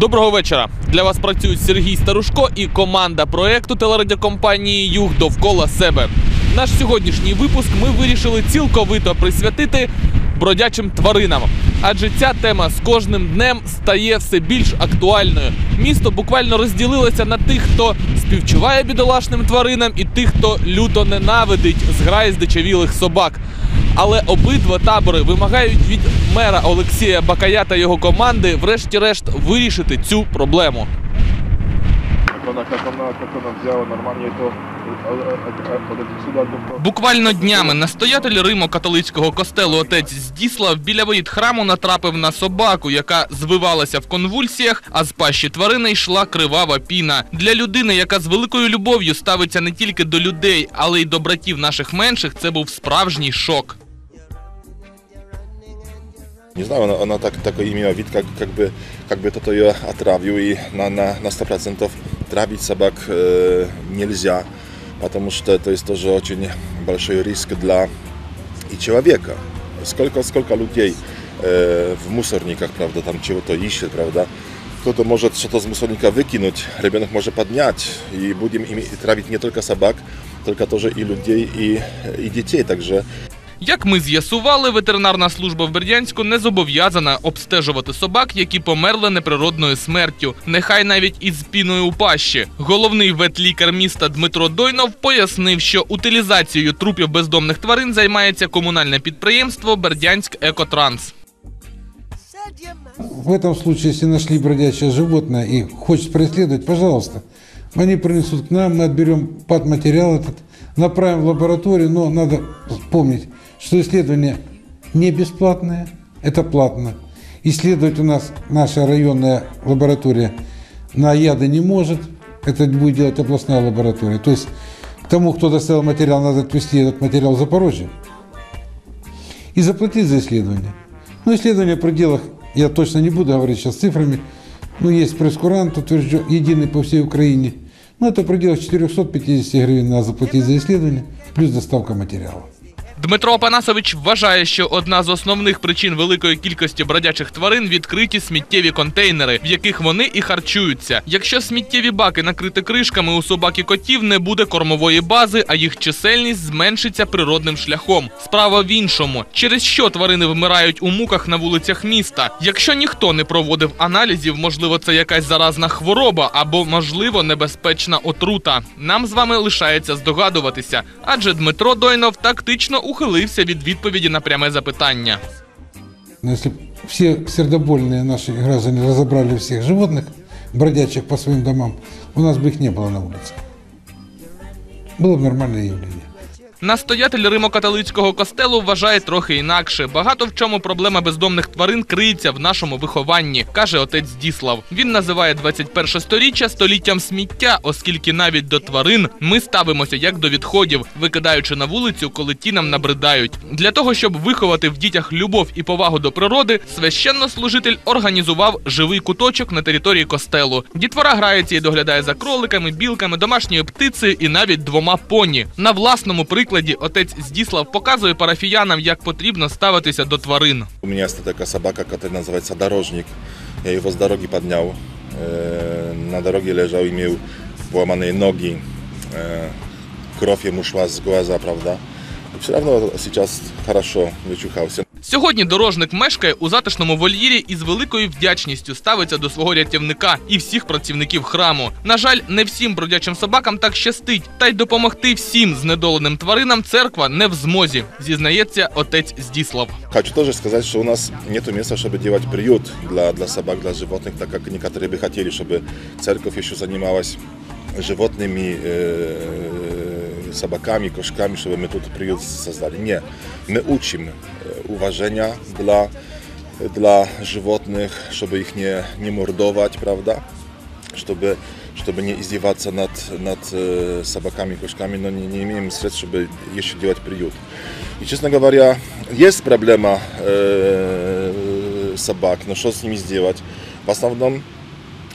Доброго вечора. Для вас працюють Сергій Старушко і команда проекту телерадіокомпанії Юг довкола себе. Наш сьогоднішній випуск ми вирішили цілковито присвятити бродячим тваринам. Адже ця тема з кожним днем стає все більш актуальною. Місто буквально розділилося на тих, хто співчуває бідолашним тваринам, і тих, хто люто ненавидить зграї здичавілих собак. Але обидва табори вимагають від мера Олексія Бакая та його команди, врешті-решт, вирішити цю проблему. Вона, она, вона, взяла нормально это а, а, а, подойти сюда. ну, Буквально днями настоятель Римо-католицького костелу отець Здіслав біля воріт храму натрапив на собаку, яка звивалася в конвульсіях, а з пащі тварини йшла кривава піна. Для людини, яка з великою любов'ю ставиться не тільки до людей, але й до братів наших менших, це був справжній шок. Не знаю, она, она так, такой имела вид, как, как бы, как бы кто-то ее отравил, и на, на, на 100% травить собак э, нельзя, потому что это есть тоже очень большой риск для и человека. Сколько, сколько людей э, в мусорниках, правда, там чего-то ищет, правда, кто-то может что-то из мусорника выкинуть, ребенок может поднять, и будем ими травить не только собак, только тоже и людей, и, и детей, также Як ми з'ясували, ветеринарна служба в Бердянську не зобов'язана обстежувати собак, які померли неприродною смертю, нехай навіть із піною у пащі. Головний ветлікар міста Дмитро Дойнов пояснив, що утилізацією трупів бездомних тварин займається комунальне підприємство Бердянськ Екотранс. В этом случае, если нашли бродячее животное и хочет происследовать, пожалуйста, они принесут к нам, мы отберем патматериал этот, направим в лабораторию, но надо помнить, что исследование не бесплатное, это платно. Исследовать у нас наша районная лаборатория на яды не может, это будет делать областная лаборатория. То есть тому, кто доставил материал, надо отвезти этот материал в Запорожье и заплатить за исследование. Ну, исследование в пределах, я точно не буду говорить сейчас цифрами, но есть прескурант, утвержден, единый по всей Украине. Ну, это в пределах 450 гривен надо заплатить за исследование, плюс доставка материала. Дмитро Панасович вважає, що одна з основних причин великої кількості бродячих тварин відкриті сміттєві контейнери, в яких вони і харчуються. Якщо сміттєві баки накриті кришками, у собак і котів не буде кормової бази, а їх чисельність зменшиться природним шляхом. Справа в іншому, через що тварини вмирають у муках на вулицях міста. Якщо ніхто не проводив аналізів, можливо, це якась заразна хвороба або, можливо, небезпечна отрута. Нам з вами лишається здогадуватися, адже Дмитро Дойнов тактично ухилився від відповіді на пряме запитання. Но если б все сердобольные наши граждане разобрали всех животных, бродячих по своим домам, у нас бы их не было на улице. Было бы нормальное явление. Настоятель Римо-католицького костелу вважає трохи інакше. Багато в чому проблема бездомних тварин криється в нашому вихованні, каже отець Діслав. Він називає 21 сторіччя століттям сміття, оскільки навіть до тварин ми ставимося як до відходів, викидаючи на вулицю, коли ті нам набридають. Для того щоб виховати в дітях любов і повагу до природи, священнослужитель організував живий куточок на території костелу. Дітвора грається і доглядає за кроликами, білками, домашньою птицею і навіть двома поні. На власному прикладі отець Здіслав показує парафіянам, як потрібно ставитися до тварин. У меня есть такая собака, которая называется дорожник. Я его с дороги поднял. Э, На дороге лежал, имел поломанные ноги. Э, Кровь ему шла с глаза, правда. И все равно сейчас хорошо вычухался. Сьогодні дорожник мешкає у затишному вольєрі і з великою вдячністю ставиться до свого рятівника і всіх працівників храму. На жаль, не всім бродячим собакам так щастить, та й допомогти всім знедоленим тваринам церква не в змозі, зізнається отець Здіслав. Хочу тоже сказать, что у нас нет места, чтобы делать приют для, для собак, для животных, так как некоторые бы хотели, чтобы церковь еще занималась животными, э, собаками, кошками, чтобы мы тут приют создали. Не, мы учим э, уважения для, для животных, чтобы их не, не мордовать, правда, чтобы, чтобы не издеваться над, над э, собаками, кошками, но не, не имеем средств, чтобы еще делать приют. И, честно говоря, есть проблема э, собак, но что с ними сделать? В основном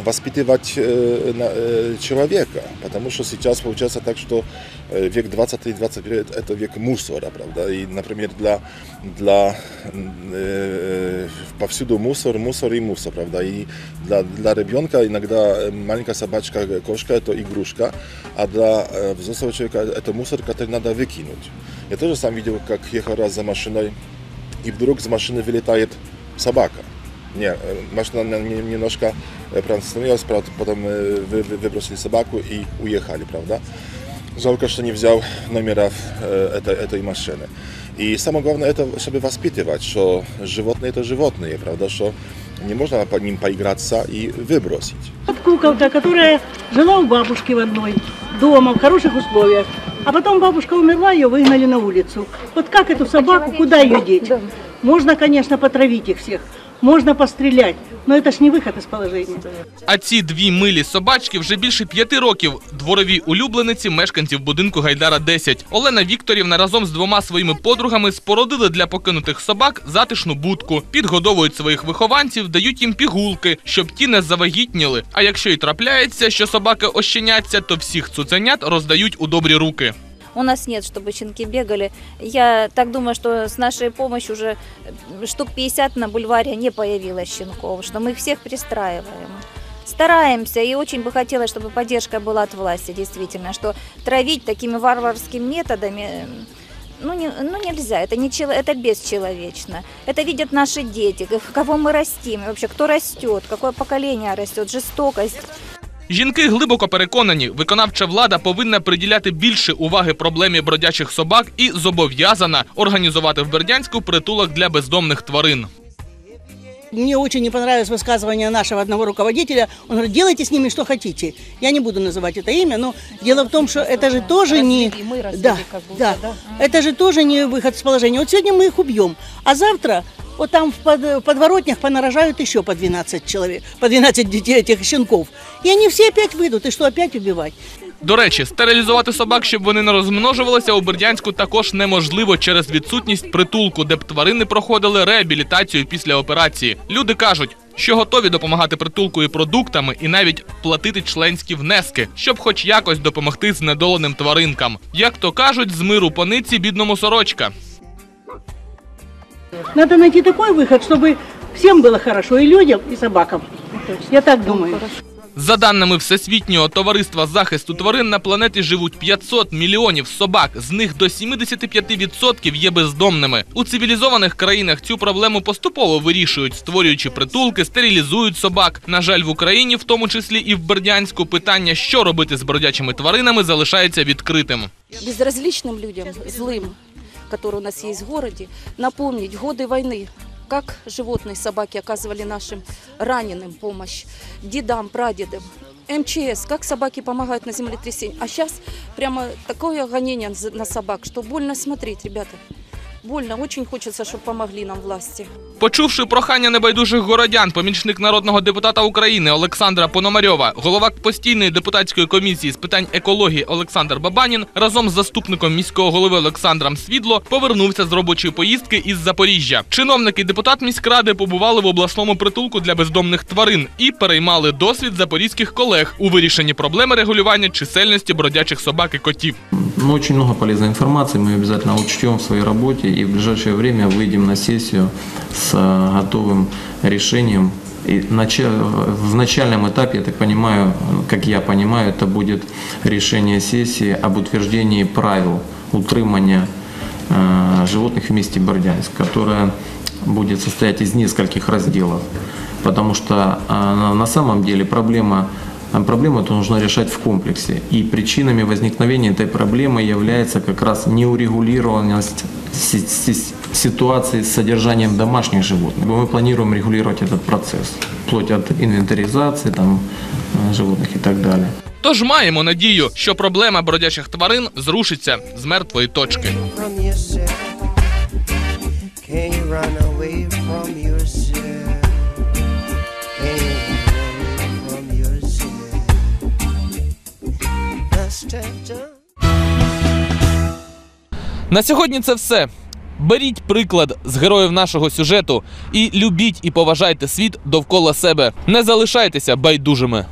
воспитывать э, на- э, человека, потому что сейчас получается так, что э, век 20 и 21 это век мусора, правда, и, например, для, для э, повсюду мусор, мусор и мусор, правда, и для, для ребенка иногда э, маленькая собачка, кошка это игрушка, а для э, взрослого человека это мусор, который надо выкинуть. Я тоже сам видел, как ехал раз за машиной, и вдруг с машины вылетает собака. Э, прям остановилась, правда, потом э, вы- вы- выбросили собаку и уехали, правда. Жалко, что не взял номеров э, этой, этой машины. И самое главное, это чтобы воспитывать, что животные это животные, правда, что не можно по ним поиграться и выбросить. Вот куколка, которая жила у бабушки в одной, дома, в хороших условиях. А потом бабушка умерла, ее выгнали на улицу. Вот как эту собаку, куда ее деть? Можно, конечно, потравить их всех, можно пострелять, но это ж не выход из положения. А ці дві милі собачки вже більше п'яти років дворові улюблениці мешканців будинку Гайдара 10. Олена Вікторівна разом з двома своїми подругами спородили для покинутих собак затишну будку, підгодовують своїх вихованців, дають їм пігулки, щоб ті не завагітніли. А якщо й трапляється, що собаки ощеняться, то всіх цуценят роздають у добрі руки. У нас нет, чтобы щенки бегали. Я так думаю, что с нашей помощью уже штук 50 на бульваре не появилось щенков, что мы их всех пристраиваем. Стараемся, и очень бы хотелось, чтобы поддержка была от власти, действительно, что травить такими варварскими методами ну, не, ну нельзя, это, не, это бесчеловечно. Это видят наши дети, кого мы растим, и вообще кто растет, какое поколение растет, жестокость. Жінки глибоко переконані, виконавча влада повинна приділяти більше уваги проблемі бродячих собак і зобов'язана організувати в Бердянську притулок для бездомних тварин. Мне очень не понравилось высказывание нашего одного руководителя. Он говорит, делайте с ними что хотите. Я не буду называть это имя, но дело в том, что это же тоже не... да, да, это же тоже не выход из положения. Вот сегодня мы их убьем, а завтра вот там в под- в подворотнях понарожают еще по 12 человек, по 12 детей этих щенков. И они все опять выйдут, и что, опять убивать? До речі, стерилізувати собак, щоб вони не розмножувалися, у Бердянську також неможливо через відсутність притулку, де б тварини проходили реабілітацію після операції. Люди кажуть, що готові допомагати притулку і продуктами, і навіть платити членські внески, щоб хоч якось допомогти знедоленим тваринкам. Як то кажуть, з миру пониці бідному сорочка. Надо найти такой выход, чтобы всем было хорошо, и людям, и собакам. Я так думаю. За даними Всесвітнього товариства захисту тварин, на планеті живуть 500 мільйонів собак. З них до 75% є бездомними. У цивілізованих країнах цю проблему поступово вирішують, створюючи притулки, стерилізують собак. На жаль, в Україні, в тому числі і в Бердянську, питання, що робити з бродячими тваринами, залишається відкритим. безразличным людям, злым, которые у нас есть в городе, напомнить годы войны, как животные собаки оказывали нашим раненым помощь, дедам, прадедам. МЧС, как собаки помогают на землетрясении. А сейчас прямо такое гонение за- на собак, что больно смотреть, ребята. Больно, очень хочется, чтобы помогли нам власти. Почувши прохання небайдужих городян, помічник народного депутата України Олександра Пономарьова, голова постійної депутатської комісії з питань екології Олександр Бабанін разом з заступником міського голови Олександром Свідло повернувся з робочої поїздки із Запоріжжя. Чиновники депутат міськради побували в обласному притулку для бездомних тварин і переймали досвід запорізьких колег у вирішенні проблеми регулювання чисельності бродячих собак і котів. Ну, очень много полезной информации, мы обязательно учтем в своей работе и в ближайшее время выйдем на сессию с э, готовым решением. И в начальном этапе, я так понимаю, как я понимаю, это будет решение сессии об утверждении правил утримания э, животных в месте Бердянск, которое будет состоять из нескольких разделов. Потому что э, на самом деле проблема Проблему эту нужно решать в комплексе. И причинами возникновения этой проблемы является как раз неурегулированность ситуации с содержанием домашних животных. Мы планируем регулировать этот процесс, вплоть от инвентаризации там, э, животных и так далее. Тож маємо надію, що проблема бродячих тварин зрушиться з мертвої точки. from yourself? Can you run away from yourself? Can you run away from yourself? Must have done. На сьогодні це все. Беріть приклад з героїв нашого сюжету і любіть і поважайте світ довкола себе. Не залишайтеся байдужими.